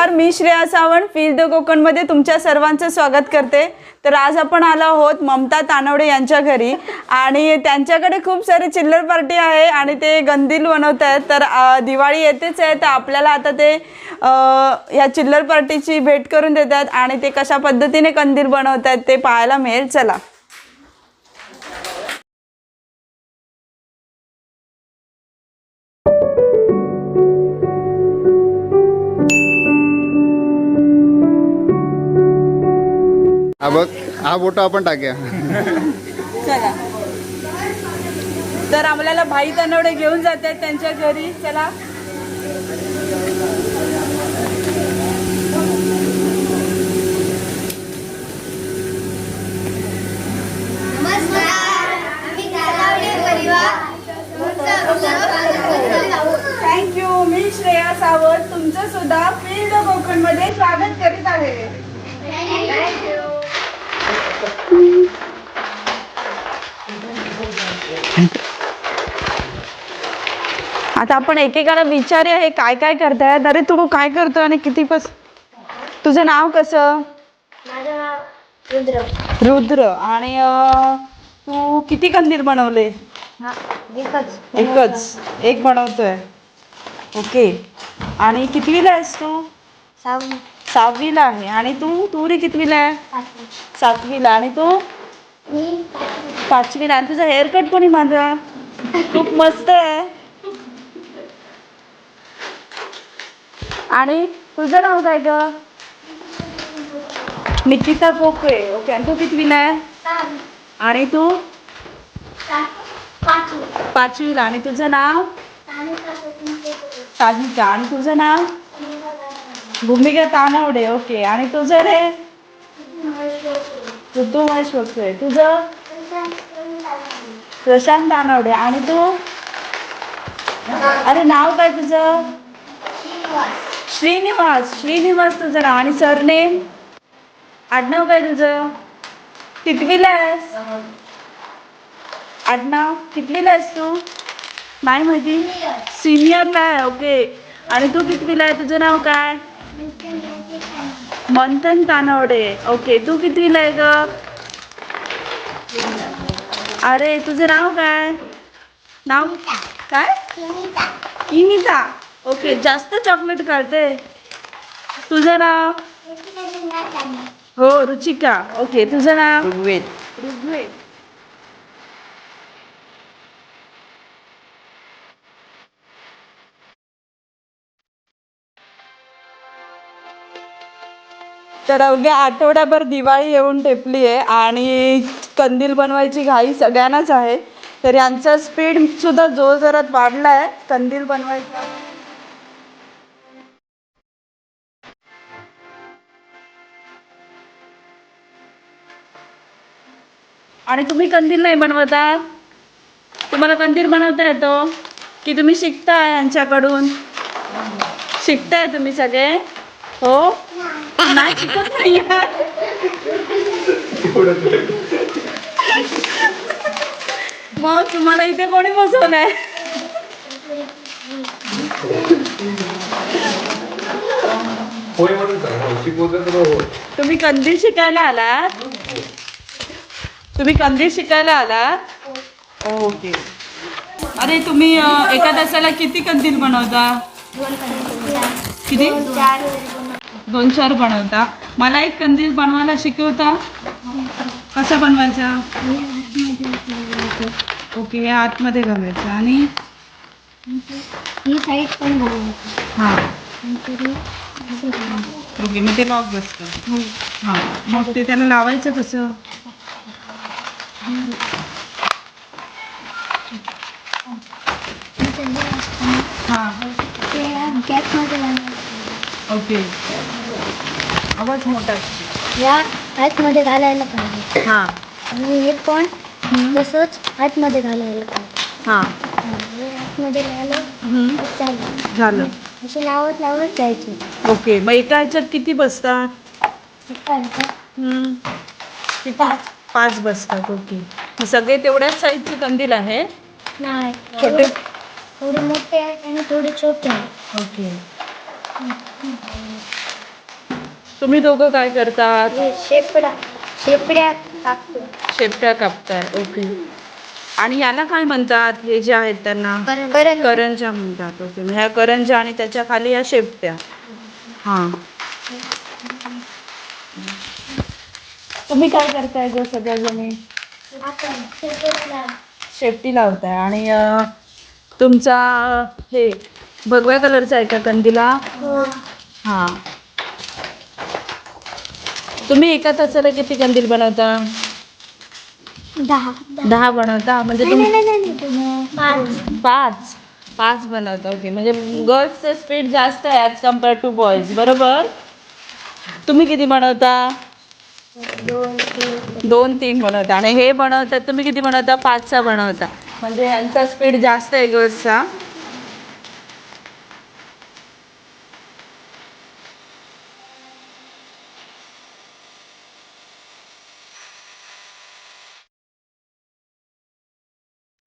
नमस्कार मी Shreya Sawant feel the कोकणमध्ये तुमच्या सर्वांचं स्वागत करते. तर आज आपण आलो आहोत ममता तानवडे यांच्या घरी. आणि त्यांच्याकडे खूप सारी चिल्लर पार्टी आहे आणि ते गंदील बनवत आहेत. तर दिवाळी येतेच आहे तर आपल्याला आता ते ह्या चिल्लर पार्टीची भेट करून देतात आणि ते कशा पद्धतीने कंदील बनवत आहेत ते पाहायला मिळेल. चला. बघ हा फोटो आपण टाकूया. चला. तर आपल्याला भाई तानवडे घेऊन जातात त्यांच्या घरी. चला. थँक्यू मी श्रेया सावंत. तुमचं सुद्धा फील्ड कोकणमध्ये स्वागत करीत आहे. आता आपण एकेकाला विचारूया हे काय काय करतायत अरे तू काय करतो आणि किती पस तुझं नाव कसं? माझं नाव रुद्र. रुद्र. आणि अं, तू किती कंदील बनवले? हा एकच. एकच. एक बनवतोय. ओके. आणि कितवीला आहेस तू? सावली सहावीला आहे. आणि तू? तू रे कितवीला आहे? पाचवी. सातवीला. आणि तू? मी पाचवीला. आणि तुझा हेअरकट कोणी माझा खूप मस्त आहे. आणि तुझं नाव काय ग? निकिता पोकळे ओके आणि तू कितवीला आहे? सहावी आणि तू? पाचवीला आणि तुझं नाव. साधिका आणि तुझं नाव. भूमिका तानवडे. ओके आणि तुझं रे. तू तू महेश बघतोय तुझं. प्रशांत तानवडे. आणि तू? अरे नाव काय तुझं? श्रीनिवास. श्रीनिवास तुझं नाव आणि सरनेम आडनाव काय तुझं? कितवीला आहेस आडनाव? कितवीला आहेस तू? नाही माहिती? सिनियरला आहे ओके. आणि तू कितवीला आहे? तुझं नाव काय. मंथन तानवडे ओके तू कितवीला आहे ग? अरे तुझं नाव काय? नाव? काय. इनिता ओके जास्त चॉकलेट करते तुझं नाव. हो रुचिका. ओके तुझं नाव? ऋग्वेद. ऋग्वेद. तर अवघ्या आठवड्याभर दिवाळी येऊन टेपली आहे आणि कंदील बनवायची घाई सगळ्यांनाच आहे. तर यांचा स्पीड सुद्धा जोर जोरात वाढला आहे कंदील बनवायचा. आणि तुम्ही कंदील नाही बनवता? तुम्हाला कंदील बनवता येतो? की तुम्ही शिकताय यांच्याकडून? शिकताय तुम्ही सगळे? हो? नाही शिकत नाही. मग तुम्हाला इथे कोणी बसवलंय? तुम्ही कंदील शिकायला आलात? तुम्ही कंदील शिकायला आलात ओके. अरे तुम्ही एका तासाला किती कंदील बनवता? किती? दोन चार बनवता. मला एक कंदील बनवायला शिकवता? कसा बनवायचा? ओके या आतमध्ये घालायचं. आणि? ही. साईड पण हां ओके मग ते लॉक बसतं. हां. मग ते त्याला लावायचं कसं नंतर हां ते गॅसमध्ये बनवायचं ओके. आवाज मोठा या आतमध्ये घालायला पाहिजे. हां. आणि हे पण तसंच आतमध्ये घालायला पाहिजे. हां. हे आतमध्ये घालं चालेल. झालं. असे लावत लावत जायचे ओके. मग एका ह्याच्यात किती बसतात? हम्म. किती पाच बसतात ओके. सगळे तेवढ्याच साईजचे कंदील आहे नाही. छोटे? थोडे मोठे आहेत आणि थोडे छोटे आहेत. ओके. तुम्ही दोघं काय करतात? हे शेपडा शेपड्या टाकतो शेपट्या कापताय ओके. आणि याला काय म्हणतात? हे जे आहेत त्यांना? करण करंजा. म्हणतात ओके. ह्या करंजा आणि त्याच्याखाली या शेपट्या हां. तुम्ही काय करताय गं सगळ्याजणी? शेपडा शेपटी लावताय. आणि अं, तुमचा अं, हे भगव्या कलरचा आहे का कंदीला? हो. हां. तुम्ही एका तासाला किती कंदील बनवता? दहा. दहा बनवता? म्हणजे नाही तुम नाही नाही नाही पाच. पाच? पाच बनवता ओके. म्हणजे गर्ल्सचं स्पीड जास्त आहे ॲज कंपेअर टू बॉईज बरोबर? तुम्ही किती बनवता? दोन तीन बनवता. आणि हे बनवतात तुम्ही किती बनवता? पाच सहा बनवता. म्हणजे यांचा स्पीड जास्त आहे गर्ल्सचा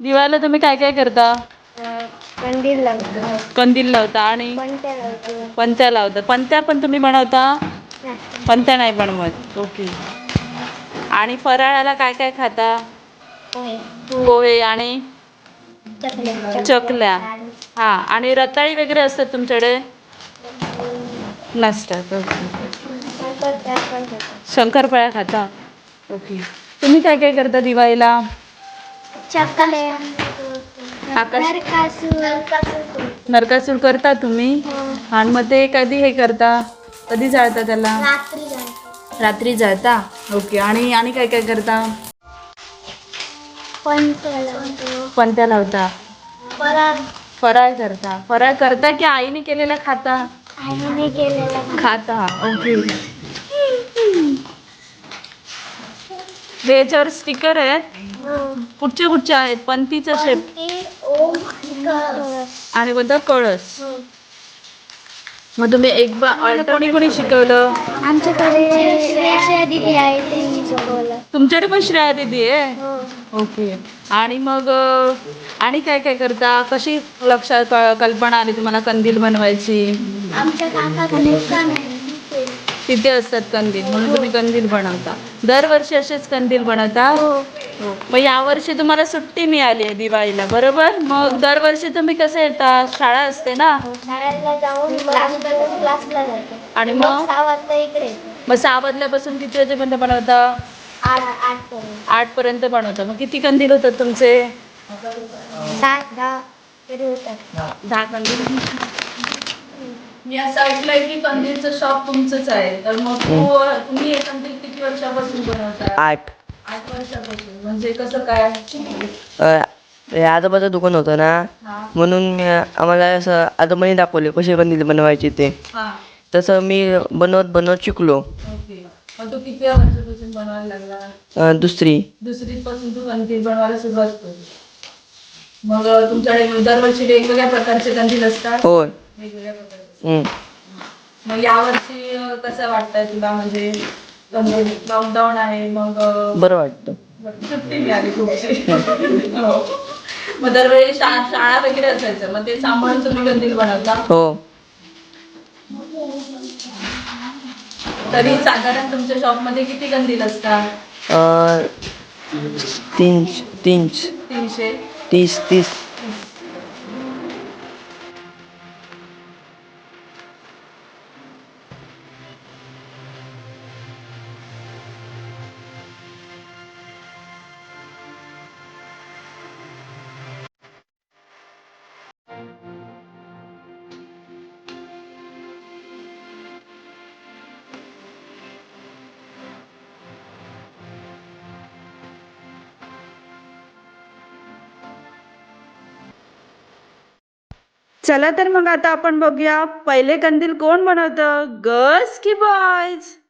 दिवाळीला तुम्ही काय काय करता? कंदील लावतो. कंदील लावता आणि पंत्या लावतो. पंत्या पण तुम्ही बनवता? नाही. पंत्या नाही बनवत. ओके. आणि फराळाला काय काय खाता? पोहे आणि चकल्या. हा आणि रताळी वगैरे असतात तुमच्याकडे? नसतात ओके. शंकरपाळ्या पण खातो. ओके. तुम्ही काय काय करता दिवाळीला? नरकासूर. नरकासूर करता तुम्ही? आणि मग ते कधी हे करता? कधी जाळता त्याला? रात्री जाळता. ओके. आणि आणि काय काय करता? लावतो पंत्या लावता फराळ. करता. फराळ करता की आईने केलेला खाता? आईने केलेला. खाता. ओके. याच्यावर स्टिकर आहेत. कुठचे कुठचे आहेत? पंतीचं शेप. आणि कोणता? कळस. मग तुम्ही एक बा कोणी कोणी शिकवलं? आमच्याकडे श्रेया दिदी आहे त्यांनी शिकवलं. तुमच्याकडे पण श्रेया दिदी आहे? हो. ओके. आणि मग अं, आणि काय काय करता? कशी लक्षात क- कल्पना आली तुम्हाला कंदील बनवायची? आमच्या काकाकडे आहे तिथे असतात कंदील म्हणून तुम्ही कंदील बनवता. दरवर्षी असेच कंदील बनवता? हो. मग यावर्षी तुम्हाला सुट्टी मिळाली आहे दिवाळीला बरोबर? मग दरवर्षी तुम्ही कसं येता? शाळा असते ना? शाळेला जाऊन क्लास करून क्लासला जाते. आणि मग मग? सहा वाजता इकडे येते. मग सहा वाजल्यापासून किती वाजेपर्यंत बनवता? आठ आठ पर्यंत. आठ पर्यंत बनवता. मग किती कंदील होतात तुमचे? सात दहा तरी होतात. दहा कंदील. मी असं ऐकलंय की कंदीलचं शॉप तुमचंच आहे. तर मग तू तुम्ही हे कंदील किती वर्षापासून बनवता आठ. आठ वर्षापासून. म्हणजे कसं काय? हे आजोबाचं दुकान होतं ना? हा. म्हणून आम्हाला असं आजोबांनी दाखवले कसे कंदील बनवायचे ते. हा. तसं मी बनवत बनवत शिकलो. ओके. मग तू किती वर्षापासून बनवायला लागला? अ, दुसरी. दुसरीपासून तू कंदील बनवायला सुरुवात केली. मग तुमच्याकडे दरवर्षी वेगवेगळ्या प्रकारचे कंदील असतात? होय. वेगवेगळ्या प्रकारचे. मग यावर्षी कसं वाटतंय तुला? म्हणजे लॉकडाऊन आहे मग बरं वाटतं. सुट्टी मिळाली खूपशी हो. मग दरवेळी शा- शाळा वगैरे असायचं. मग ते सांभाळून तुम्ही कंदील बनवता? हो. तरी साधारण तुमच्या शॉपमध्ये किती कंदील असतात? अ, तीन तीन तीनशे? तीस तीस. चला तर मग आता आपण बघूया पहिले कंदील कोण बनवतं? गर्ल्स की बॉयज?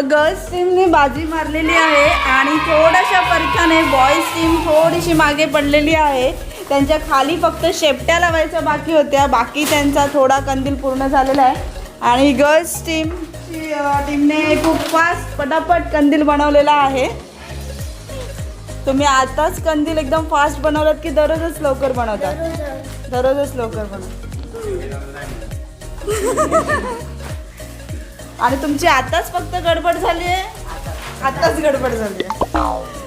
तर गर्ल्स टीमने बाजी मारलेली आहे आणि थोड्याशा फरकाने बॉईज टीम थोडीशी मागे पडलेली आहे. त्यांच्या खाली फक्त शेपट्या लावायच्या बाकी होत्या. बाकी त्यांचा थोडा कंदील पूर्ण झालेला आहे. आणि गर्ल्स टीम टीमने खूप फास्ट पटापट कंदील बनवलेला आहे. तुम्ही आताच कंदील एकदम फास्ट बनवलात की दररोजच लवकर बनवतात? दररोजच लवकर बनवतात. आणि तुमची आताच फक्त गडबड झाली आहे आताच गडबड झाली आहे